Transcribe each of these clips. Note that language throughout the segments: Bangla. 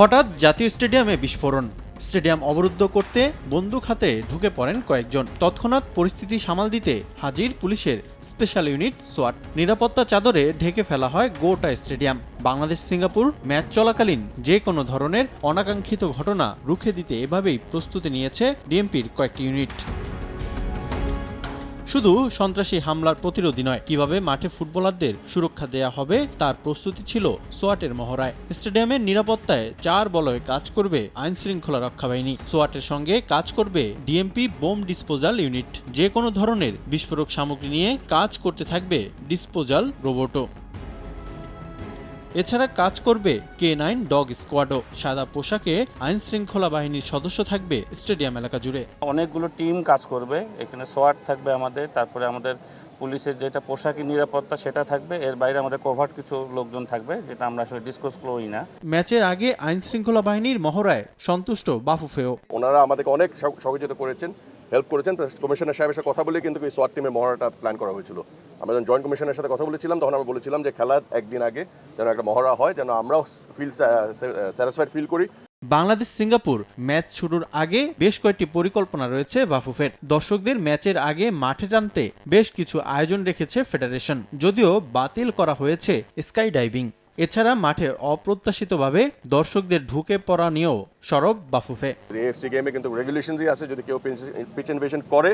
হঠাৎ জাতীয় স্টেডিয়ামে বিস্ফোরণ। স্টেডিয়াম অবরুদ্ধ করতে বন্দুক হাতে ঢুকে পড়েন কয়েকজন। তৎক্ষণাৎ পরিস্থিতি সামাল দিতে হাজির পুলিশের স্পেশাল ইউনিট সোয়াট। নিরাপত্তা চাদরে ঢেকে ফেলা হয় গোটা স্টেডিয়াম। বাংলাদেশ সিঙ্গাপুর ম্যাচ চলাকালীন যে কোনো ধরনের অনাকাঙ্ক্ষিত ঘটনা রুখে দিতে এভাবেই প্রস্তুতি নিয়েছে ডিএমপির কয়েকটি ইউনিট। শুধু সন্ত্রাসী হামলার প্রতিরোধী নয়, কীভাবে মাঠে ফুটবলারদের সুরক্ষা দেয়া হবে তার প্রস্তুতি ছিল সোয়াটের মহড়ায়। স্টেডিয়ামের নিরাপত্তায় চার বলয়ে কাজ করবে আইন শৃঙ্খলা রক্ষা বাহিনী সোয়াটের সঙ্গে কাজ করবে ডিএমপি বোম ডিসপোজাল ইউনিট। যে কোনো ধরনের বিস্ফোরক সামগ্রী নিয়ে কাজ করতে থাকবে ডিসপোজাল রোবটও। এছাড়া কাজ করবে কে নাইন ডগ স্কোয়াডও সাদা পোশাকে আইন শৃঙ্খলা বাহিনীর সদস্য থাকবে স্টেডিয়াম এলাকা জুড়ে। অনেকগুলো টিম কাজ করবে এখানে সোয়াট থাকবে আমাদের তারপরে আমাদের পুলিশের যেটা পোশাকি নিরাপত্তা সেটা থাকবে এর বাইরে আমাদের কভার্ট কিছু লোকজন থাকবে যেটা আমরা আসলে ডিসকাস করি না। ম্যাচের আগে আইন শৃঙ্খলা বাহিনীর মহড়ায় সন্তুষ্ট বাফুফেও ওনারা আমাদেরকে অনেক সহ- সহযোগিতা করেছেন হেল্প করেছেন। কমিশনার সাহেবের সাথে কথা বলে কিন্তু এই সোয়াট টিমের মহড়াটা প্ল্যান করা হয়েছিল। আমরা যখন জয়েন্ট কমিশনের সাথে কথা বলেছিলাম তখন আমরা বলেছিলাম যে খেলার একদিন আগে যেন একটা মহড়া হয় যেন আমরাও ফিল স্যাটিসফাইড ফিল করি। বাংলাদেশ সিঙ্গাপুর ম্যাচ শুরুর আগে বেশ কয়েকটি পরিকল্পনা রয়েছে বাফুফের। দর্শকদের ম্যাচের আগে মাঠে টানতে বেশ কিছু আয়োজন রেখেছে ফেডারেশন যদিও বাতিল করা হয়েছে স্কাই ডাইভিং এছাড়া মাঠে অপ্রত্যাশিতভাবে দর্শকদের ঢুকে পড়া নিয়েও সরব বাফুফে। এএফসি গেমে কিন্তু রেগুলেশনই আছে যদি কেউ পিচ ইনভেশন করে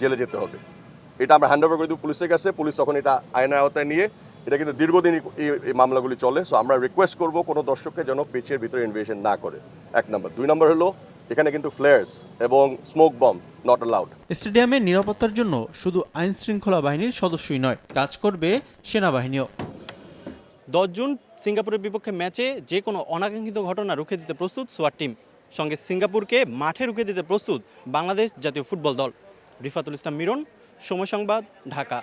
জেলে যেতে হবে। এটা আমরা হ্যান্ড ওভার করে দিই পুলিশের কাছে। পুলিশ তখন এটা আইনের আওতায় নিয়ে এটা কিন্তু দীর্ঘদিন এই- এই এই মামলাগুলি চলে। সো আমরা রিকোয়েস্ট করব কোনো দর্শককে যেন পিচের ভিতরে ইনভেশন না করে। এক নম্বর দুই নম্বর হলো এখানে কিন্তু ফ্লেয়ার্স এবং স্মোক বম নট অ্যালাউড স্টেডিয়ামের নিরাপত্তার জন্য শুধু আইন শৃঙ্খলা বাহিনীর সদস্যই নয় কাজ করবে সেনাবাহিনীও। দশ জুন সিঙ্গাপুরের বিপক্ষে ম্যাচে যে কোনো অনাকাঙ্ক্ষিত ঘটনা রুখে দিতে প্রস্তুত সোয়ার টিম। সঙ্গে সিঙ্গাপুরকে মাঠে রুখে দিতে প্রস্তুত বাংলাদেশ জাতীয় ফুটবল দল। রিফাতুল ইসলাম মিরন সময় সংবাদ ঢাকা।